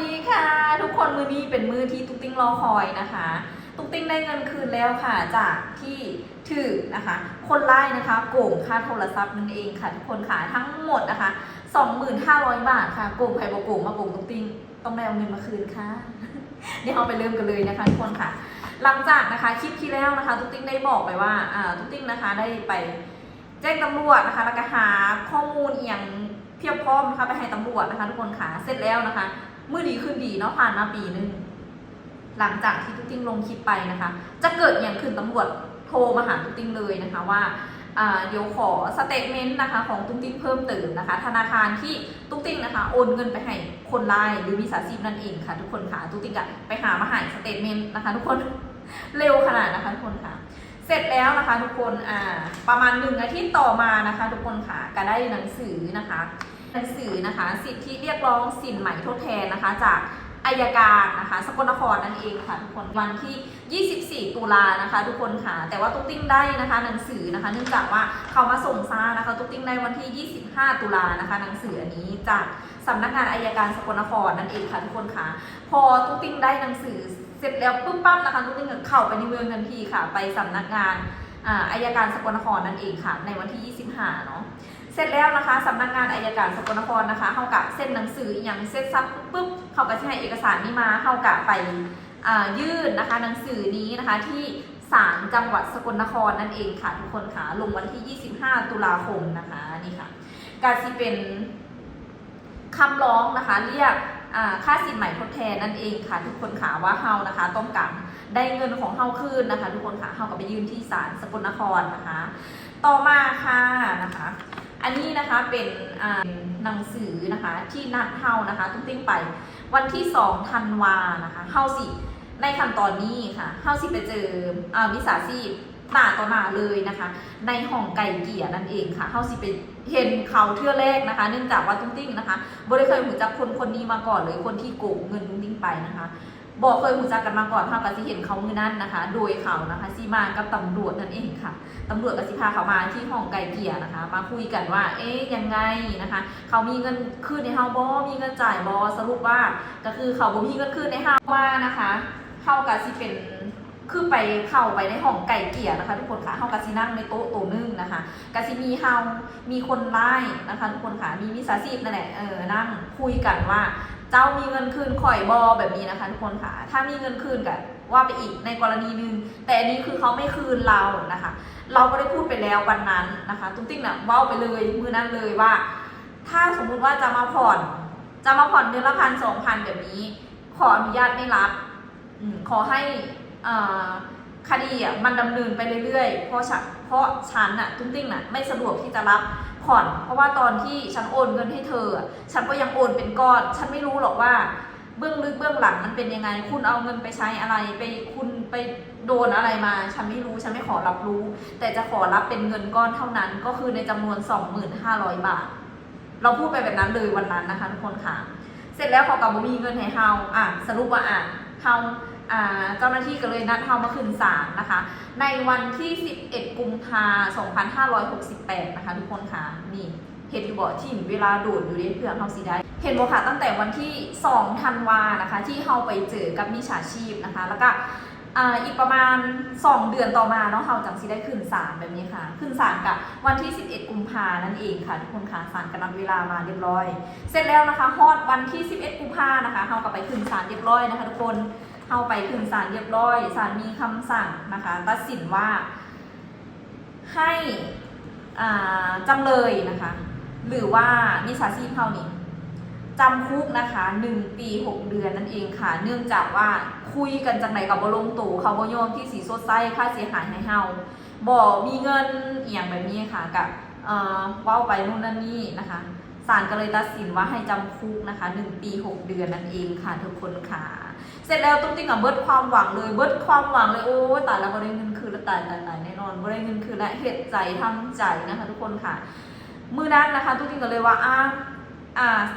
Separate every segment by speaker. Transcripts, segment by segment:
Speaker 1: ดีค่ะ ทุกคนมือนี้เป็นมือที่ตุ๊กติ้งรอคอยนะคะ ตุ๊กติ้งได้เงินคืนแล้วค่ะจากที่ถือนะคะ คนไล่นะคะโกงค่าโทรศัพท์นั่นเองค่ะ ทุกคนค่ะทั้งหมดนะคะ 25,000 บาทค่ะโกงใครบอกโกงมาโกงตุ๊กติ้งต้องได้เอาเงินมาคืนค่ะเดี๋ยวเราไปเริ่มกันเลยนะคะทุกคนค่ะ หลังจากนะคะคลิปที่แล้วนะคะตุ๊กติ้งได้บอกไปว่าอ่าตุ๊กติ้งนะคะได้ไปแจ้งตำรวจนะคะแล้วก็หาข้อมูลอย่างเพียบพร้อมนะคะไปให้ตำรวจนะคะทุกคนค่ะเสร็จแล้วนะคะ เมื่อดีขึ้นดีเนาะผ่านมาปีนึงหลังจากที่ตุ๊กติ้งลงคลิปไปนะคะ จะเกิดอย่างขึ้นตำรวจโทรมาหาตุ๊กติ้งเลยนะคะว่าเดี๋ยวขอสเตทเมนต์นะคะของตุ๊กติ้งเพิ่มเติมนะคะ ธนาคารที่ตุ๊กติ้งนะคะโอนเงินไปให้คนไลน์หรือมีสาชีพนั่นเองค่ะ ทุกคนค่ะตุ๊กติ้งก็ไปหามาหายสเตทเมนต์นะคะ ทุกคนเร็วขนาดนะคะทุกคนค่ะ เสร็จแล้วนะคะทุกคนอ่าประมาณหนึ่งอาทิตย์ต่อมานะคะ ทุกคนค่ะก็ได้หนังสือนะคะ หนังสือนะคะ สิทธิเรียกร้องสินใหม่ทดแทนนะคะ จากอายการนะคะ สกลนครนั่นเองค่ะทุกคนวันที่ 24 ตุลานะคะ ทุกคนค่ะ แต่ว่าตุ๊กติ้งได้นะคะ หนังสือนะคะ เนื่องจากว่าเขามาส่งซ่านะคะ ตุ๊กติ้งได้วันที่ 25 ตุลานะคะ หนังสืออันนี้จากสำนักงานอายการสกลนครนั่นเองค่ะทุกคนค่ะ พอตุ๊กติ้งได้หนังสือเสร็จแล้วปุ๊บปั๊บนะคะตุ๊กติ้งเข้าไปในเมืองทันทีค่ะ ไปสำนักงานอาอายการสกลนครนั่นเองค่ะ ในวันที่ 25 เนาะ เสร็จแล้วนะคะสำนักงานอายการสกลนครนะคะเข้ากับเส้นหนังสืออย่างเส้นซับปุ๊บเขาก็จะให้เอกสารนี้มาเข้ากับไปยื่นนะคะหนังสือนี้นะคะที่ศาลจังหวัดสกลนครนั่นเองค่ะทุกคนค่ะลงวันที่ 25 ตุลาคมนะคะนี่ค่ะการที่เป็นคำร้องนะคะเรียกอ่าค่าสินใหม่ทดแทนนั่นเองค่ะ ทุกคนค่ะว่าเฮานะคะต้องการได้เงินของเฮาคืนนะคะ ทุกคนค่ะเฮาก็ไปยื่นที่ศาลสกลนครนะคะ ต่อมาค่ะ นะคะเป็นหนังสือนะคะที่นัดเฮานะคะตุ้งติ้งไปวันที่2ธันวานะคะเฮาสิในขั้นตอนนี้ค่ะเฮาสิไปเจอวิสาชีพหน้าต่อหน้าเลยนะคะ ในห้องไก่เกี่ยนั่นเองค่ะเฮาสิไปเห็นเขาเทื่อแรกนะคะ เนื่องจากว่าตุ้งติ้งนะคะบ่ได้เคยหูจักคนคนนี้มาก่อนเลยคนที่โกงเงินตุ้งติ้งไปนะคะ บอกเคยหูจักกันมาก่อนเท่ากับที่เห็นเขามือนั่นนะคะ โดยเขานะคะซีมากับตำรวจนั่นเองค่ะตำรวจก็สิพาเขามาที่ห้องไกลเกี่ยนะคะ มาคุยกันว่า เอ๊ยยังไงนะคะ เขามีเงินคืนในเฮาบอมีเงินจ่ายบอสรุปว่า ก็คือเขาบ่มีเงินคืนในเฮาว่านะคะเข้ากับสิเป็นคือไปเข้าไปในห้องไก่เกี่ยนะคะ ทุกคนค่ะเฮากับสินั่งในโต๊ะโต๊ะนึงนะคะกสิมีเฮามีคนไล่นะคะ ทุกคนค่ะมีมิสาชีพนั่นแหละเออนั่งคุยกันว่า เจ้ามีเงินคืนข่อยบอแบบนี้นะคะทุกคนค่ะ ถ้ามีเงินคืนกันว่าไปอีกในกรณีหนึ่งแต่อันนี้คือเขาไม่คืนเรานะคะ เราก็ได้พูดไปแล้ววันนั้นนะคะ ตุ้งติ้งน่ะเว้าไปเลยมือนั้นเลยว่า ถ้าสมมุติว่าจะมาผ่อน จะมาผ่อนเดือนละพันสองพันแบบนี้ ขออนุญาตไม่รับอขอให้คดีอะมันดำเนินไปเรื่อยๆ เพราะฉันเพราะฉันน่ะตุ้งติ้งน่ะไม่สะดวกที่จะรับ ผ่อน เพราะว่าตอนที่ฉันโอนเงินให้เธอ ฉันก็ยังโอนเป็นก้อน ฉันไม่รู้หรอกว่า เบื้องลึกเบื้องหลังมันเป็นยังไง คุณเอาเงินไปใช้อะไร ไปคุณไปโดนอะไรมา ฉันไม่รู้ ฉันไม่ขอรับรู้ แต่จะขอรับเป็นเงินก้อนเท่านั้น ก็คือในจำนวน 25,000 บาท เราพูดไปแบบนั้นเลยวันนั้นนะคะทุกคนค่ะ เสร็จแล้วเขากับบมีเงินให้เฮาอะสรุปว่าอะ เฮาเจ้าหน้าที่ก็เลยนัดเฮามาขึ้นศาลนะคะ ในวันที่ 11 กุมภา2568 นะคะทุกคนค่ะนี่เห็นอยู่บ่ที่เวลาโดดอยู่ในเพื่อเฮาสิได้ เห็นบ่ค่ะตั้งแต่วันที่2ธันวานะคะ ที่เฮาไปเจอกับมิจฉาชีพนะคะ แล้วก็ อ่าอีกประมาณ 2 เดือนต่อมาเนาะเฮาจังสิได้ขึ้นศาลแบบนี้ค่ะ ขึ้นศาลกับวันที่ 11 กุมภานั่นเองค่ะทุกคนค่ะศาลกำหนดเวลามาเรียบร้อย เสร็จแล้วนะคะฮอดวันที่ 11 กุมภานะคะเฮาก็ไปขึ้นศาลเรียบร้อยนะคะ ทุกคนเฮาไปขึ้นศาลเรียบร้อยศาลมีคำสั่งนะคะตัดสินว่าให้อ่าจำเลยนะคะ หรือว่ามิจฉาชีพเฮานี่ จำคุกนะคะ 1 ปี 6 เดือนนั่นเองค่ะ เนื่องจากว่าคุยกันจากไหนกับบลงตู่เขาบ่ยอมที่สีสดใสค่าเสียหายให้เฮาบ่มีเงินเอียงแบบนี้ค่ะกับเอ่อเว้าไปนู่นนั่นนี่นะคะศาลก็เลยตัดสินว่าให้จำคุกนะคะ 1 ปี 6 เดือนนั่นเองค่ะทุกคนค่ะ เสร็จแล้วตุ้งติ้งกับเบิดความหวังเลยเบิดความหวังเลยโอ้ตายแล้วบ่ได้เงินคืนแล้วตายตายตายแน่นอนบ่ได้เงินคืนและเหตุใจทำใจนะคะ ทุกคนค่ะ มือนั้นนะคะตุ้งติ้งก็เลยว่าอ่าอ่า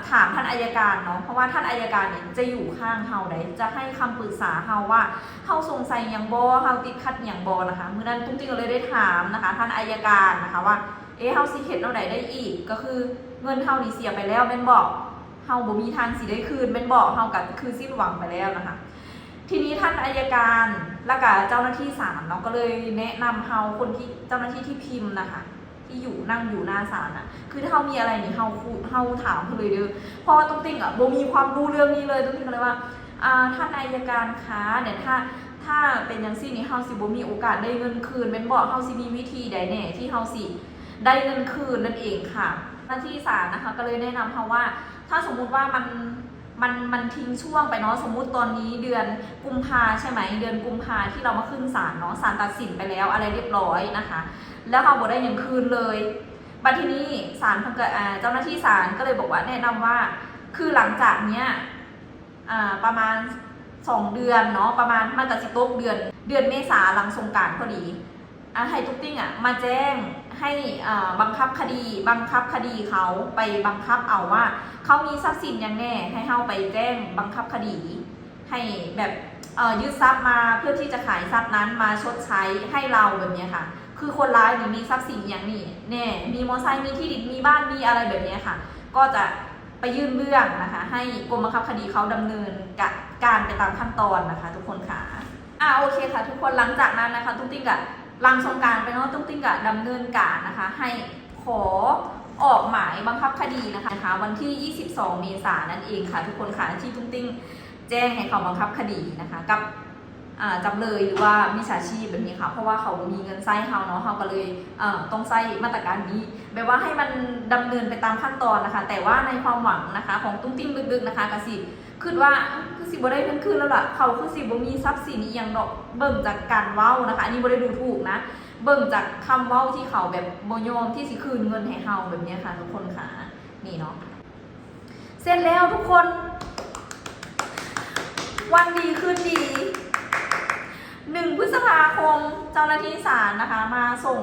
Speaker 1: ถามท่านอายการเนาะเพราะว่าท่านอายการเนี่ยจะอยู่ข้างเฮาได้จะให้คำปรึกษาเฮาว่าเฮาสงสัยอย่างบอเฮาติดขัดอย่างบอนะคะเมื่อนั้นตุ้งติ้งก็เลยได้ถามนะคะ ท่านอายการนะคะว่าเอ๊ะเฮาสิเฮ็ดเอาไหนได้อีก ก็คือเงินเฮานี่เสียไปแล้วแม่นบอกเฮาบ่มีทางสิได้คืนเป็นบอกเฮากับคือสิ้นหวังไปแล้วนะคะ ทีนี้ท่านอายการและกับเจ้าหน้าที่ศาลเนาะก็เลยแนะนำเฮาคนที่เจ้าหน้าที่ที่พิมพ์นะคะ ที่อยู่นั่งอยู่หน้าศาลอะ คือถ้าเฮามีอะไรนี่เฮาคุเฮาถามเขาเลยเด้อเพราะว่าตุ้งติ้งอะบ่มีความรู้เรื่องนี้เลยตุ้งติ้งก็เลยว่าอ่าท่านอายการคะเนี่ยถ้าถ้าเป็นอย่างซี่นี่เฮาสิบ่มีโอกาสได้เงินคืนเป็นบอกเฮาสิมีวิธีใดแน่ที่เฮาสิได้เงินคืนนั่นเองค่ะหน้าที่ศาลนะคะก็เลยแนะนำเฮาว่า ถ้าสมมุติว่ามัน มันมันทิ้งช่วงไปเนาะสมมุติตอนนี้เดือนกุมภาใช่ไหมเดือนกุมภาที่เรามาขึ้นศาลเนาะศาลตัดสินไปแล้วอะไรเรียบร้อยนะคะ แล้วเขาบอกได้ยังคืนเลยบัดทีนี้ศาลเพิ่นก็อ่าเจ้าหน้าที่ศาลก็เลยบอกว่าแนะนำว่า คือหลังจากเนี้ยประมาณสองเดือนเนาะประมาณมันก็สิตกเดือน เดือนเมษาหลังสงการพอดี ให้ตุ๊กติ้งอะมาแจ้งให้บังคับคดี บังคับคดีเขาไปบังคับเอาว่าเขามีทรัพย์สินย่างแน่ ให้เฮาไปแจ้งบังคับคดี ให้แบบเอ่ยึดทรัพย์มาเพื่อที่จะขายทรัพย์นั้นมาชดใช้ให้เราแบบนี้ค่ะ คือคนร้ายนี่มีทรัพย์สินอย่างนี้แน่มีมอเตอร์ไซค์มีที่ดินมีบ้านมีอะไรแบบนี้ค่ะ ก็จะไปยื่นเรื่องนะคะ ให้กรมบังคับคดีเขาดำเนินกการไปตามขั้นตอนนะคะ ทุกคนค่ะอ่าโอเคค่ะ ทุกคนหลังจากนั้นนะคะตุ้งติ้งกะ ลังสงการไปเนาะตุ้งติ้งกับดำเนินการนะคะ ให้ขอออกหมายบังคับคดีนะคะนะคะวันที่ 22 เมษายนนั่นเองค่ะ ทุกคนค่ะที่ตุ้งติ้งแจ้งให้เขาบังคับคดีนะคะ กับ จำเลยหรือว่ามิจฉาชีพแบบนี้ค่ะ เพราะว่าเขามีเงินไส้เขาเนาะเขาก็เลยต้องไส้มาตรการนี้แบบว่าให้มันดำเนินไปตามขั้นตอนนะคะ แต่ว่าในความหวังนะคะ ของตุ้งติ้งลึกๆนะคะกสิคือว่าคือสิบ่ได้เงินคืนแล้วล่ะเขาคือสิบ่มีทรัพย์สินอย่างดอกเบิ่งจากการเว้านะคะ อันนี้บ่ได้ดูถูกนะ เบิ่งจากคำเว้าที่เขาแบบบ่ยอมที่สิคืนเงินให้เฮาแบบนี้ค่ะทุกคนค่ะนี่เนาะเสร็จแล้วทุกคน วันดีคืนดี หนึ่งพฤษภาคมเจ้าหน้าที่ศาลนะคะ มาส่ง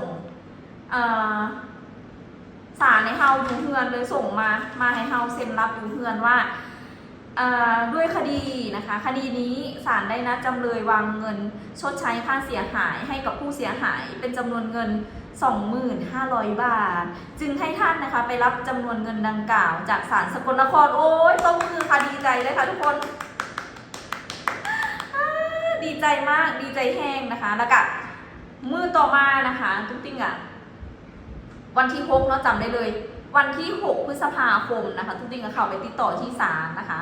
Speaker 1: ศาลในเฮาอยู่เฮือนเลยส่งมามาให้เฮาเซ็นรับอยู่เฮือนว่าด้วยคดีนะคะ คดีนี้ศาลได้นัดจำเลยวางเงินชดใช้ค่าเสียหายให้กับผู้เสียหายเป็นจำนวนเงิน 25,000 บาท จึงให้ท่านนะคะไปรับจำนวนเงินดังกล่าว จากศาลสกลนคร โอ้ยต้องมือค่ะดีใจเลยค่ะทุกคนดีใจมากดีใจแห้งนะคะแล้วก็ มือต่อมานะคะตุ๊กติ้งอะวันที่หกเนาะจำได้เลย วันที่หกพฤษภาคมนะคะตุ๊กติ้งก็เข้าไปติดต่อที่ศาลนะคะ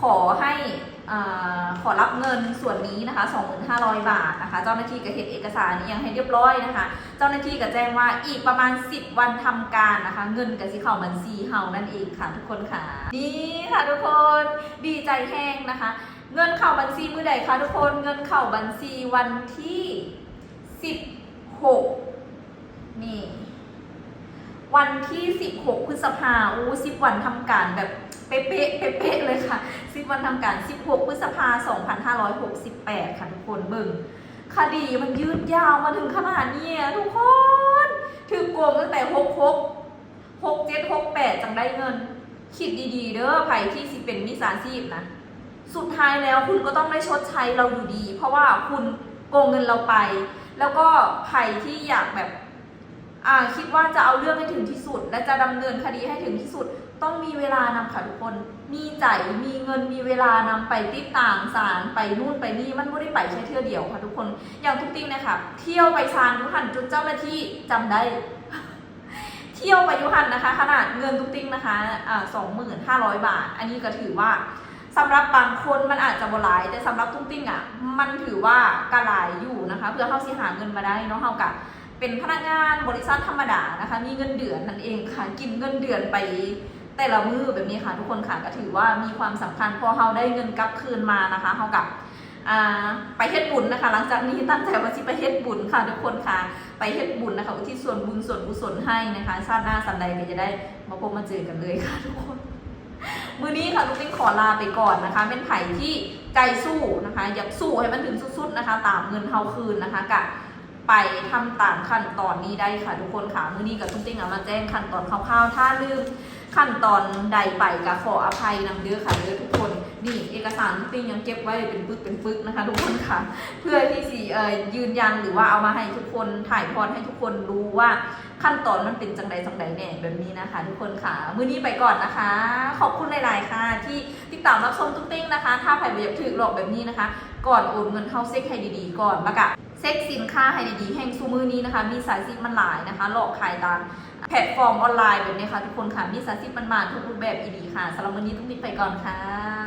Speaker 1: ขอให้อ่าขอรับเงินส่วนนี้นะคะ 2,500 บาทนะคะ เจ้าหน้าที่ก็เห็นเอกสารนี้ยังให้เรียบร้อยนะคะ เจ้าหน้าที่ก็แจ้งว่าอีกประมาณ 10 วันทำการนะคะ เงินกับสิเข้าบัญชีเฮานั่นเองค่ะทุกคนค่ะ นี่ค่ะทุกคนดีใจแห้งนะคะ เงินเข้าบัญชีมือใดคะทุกคนเงินเข้าบัญชีวันที่ 16นี่ วันที่16พฤษภาอู้10วันทำการแบบเป๊ะๆเป๊ะเลยค่ะ10วันทำการ16พฤษภา2568ค่ะทุกคนเบิ่งคดีมันยืดยาวมาถึงขนาดนี้ทุกคนถือโกงตั้งแต่66 67 68จังได้เงิน คิดดีๆ เด้อไผ่ที่สิเป็นมิสาชีพนะ สุดท้ายแล้วคุณก็ต้องได้ชดใช้เราอยู่ดี เพราะว่าคุณโกงเงินเราไป แล้วก็ใครที่อยากแบบอ่าคิดว่าจะเอาเรื่องให้ถึงที่สุด และจะดำเนินคดีให้ถึงที่สุด ต้องมีเวลานำค่ะทุกคน มีใจมีเงินมีเวลานำไปติดต่ามศาลไปนู่นไปนี่มันไม่ได้ไปแค่เที่ยวเดียวค่ะทุกคน อย่างทุกติ้งนะคะเที่ยวไปศาลทุกหันจนเจ้าหน้าที่จำได้ เที่ยวไปยุหันนะคะ ขนาดเงินทุกติ้งนะคะอ่าสองหมื่นห้าร้อยบาท อันนี้ก็ถือว่า สำหรับบางคนมันอาจจะบหลาย แต่สำหรับตุ้งติ้งอะมันถือว่ากระหลายอยู่นะคะ เพื่อเข้าสิหาเงินมาได้เนาะเฮากับเป็นพนักงานบริษัทธรรมดานะคะ มีเงินเดือนนั่นเองค่ะ กินเงินเดือนไปแต่ละมือแบบนี้ค่ะ ทุกคนค่ะก็ถือว่ามีความสำคัญพอเฮาได้เงินกลับคืนมานะคะเฮากับอ่าไปเฮ็ดบุญนะคะ หลังจากนี้ตั้งใจว่าจะไปเฮ็ดบุญค่ะทุกคนค่ะ ไปเฮ็ดบุญนะคะอุทิศส่วนบุญส่วนกุศลให้นะคะ ชาติหน้าสันใดก็จะได้มาพบมาเจอกันเลยค่ะทุกคน มือนี้ค่ะลูกติ้งขอลาไปก่อนนะคะ เป็นไผ่ที่ใจสู้นะคะ อยากสู้ให้มันถึงสุดๆนะคะ ตามเงินเฮาคืนนะคะกะ ไปทำตามขั้นตอนนี้ได้ค่ะทุกคนค่ะมือนี้กับตุ้งติ้งเอามาแจ้งขั้นตอนคร่าวๆ ถ้าลืมขั้นตอนใดไปก็ขออภัยนำเด้อค่ะเด้อทุกคนนี่เอกสารทุกติ้งยังเก็บไว้เป็นปึกเป็นปึกนะคะ ทุกคนค่ะ เพื่อที่สิเอ่อยืนยันหรือว่าเอามาให้ทุกคนถ่ายทอดให้ทุกคนรู้ว่าขั้นตอนมันเป็นจังใดจังใดแน่แบบนี้นะคะ ทุกคนค่ะ มือนี้ไปก่อนนะคะ ขอบคุณหลายๆค่ะ ที่ติดตามรับชมตุ๊กติ้งนะคะ ถ้าใครอยากถือหลอกแบบนี้นะคะ ก่อนโอนเงินเข้าเซ็กให้ดีๆ ก่อนแล้วก็ ซ็กสินค้าให้ดีๆแห่งซูมือนี้นะคะ มีสายซิปมันหลายนะคะ หลอกขายตามแพลตฟอร์มออนไลน์แบบนี้ค่ะทุกคนค่ะ มีสายซิปมันมาทุกรูปแบบอีดีค่ะสำหรับวันนี้ต้องปิดไปก่อนค่ะ